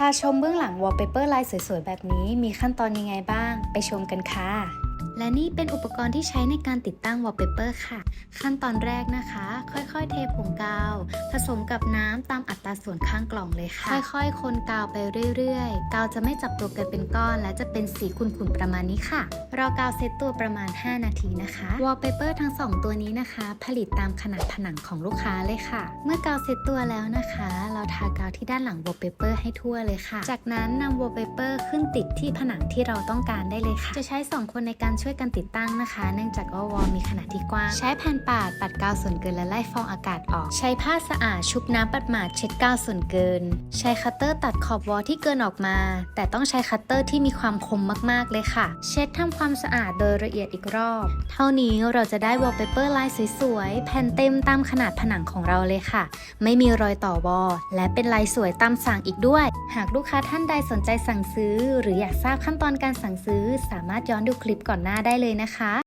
พาชมเบื้องหลังวอลเปเปอร์ลายสวยๆ แบบนี้มีขั้นตอนยังไงบ้าง ไปชมกันค่ะ และนี่เป็นอุปกรณ์ที่ใช้ในการติดตั้งวอลเปเปอร์ค่ะ ขั้นตอนแรกนะคะ ค่อยๆ เทผงกาว ผสมกับน้ำตามอัตราส่วนข้างกล่องเลยค่ะ ค่อยๆ คนกาวไปเรื่อยๆ กาวจะไม่จับตัวกันเป็นก้อน และจะเป็นสีขุ่นๆ ประมาณนี้ค่ะรอกาวเซตตัวประมาณ 5 นาทีนะคะวอลเปเปอร์ทั้ง 2 ตัวนี้นะคะ ผลิตตามขนาดผนังของลูกค้าเลยค่ะ เมื่อกาวเซตตัวแล้วนะคะ เราทากาวที่ด้านหลังวอลเปเปอร์ให้ทั่วเลยค่ะ จากนั้นนำวอลเปเปอร์ขึ้นติดที่ผนังที่เราต้องการได้เลยค่ะ จะใช้ 2 คนในการชช่วยกันติดตั้งนะคะ เนื่องจากว่าวอลมีขนาดที่กว้าง ใช้แผ่นปาดปัดกาวส่วนเกินและไล่ฟองอากาศออก ใช้ผ้าสะอาดชุบน้ำปัดหมาดเช็ดกาวส่วนเกิน ใช้คัตเตอร์ตัดขอบวอลที่เกินออกมา แต่ต้องใช้คัตเตอร์ที่มีความคมมากๆเลยค่ะ เช็ดทำความสะอาดโดยละเอียดอีกรอบ เท่านี้เราจะได้วอลเปเปอร์ลายสวยๆแผ่นเต็มตามขนาดผนังของเราเลยค่ะ ไม่มีรอยต่อวอลและเป็นลายสวยตามสั่งอีกด้วย หากลูกค้าท่านใดสนใจสั่งซื้อ หรืออยากทราบขั้นตอนการสั่งซื้อ สามารถย้อนดูคลิปก่อนหน้าได้เลยนะคะ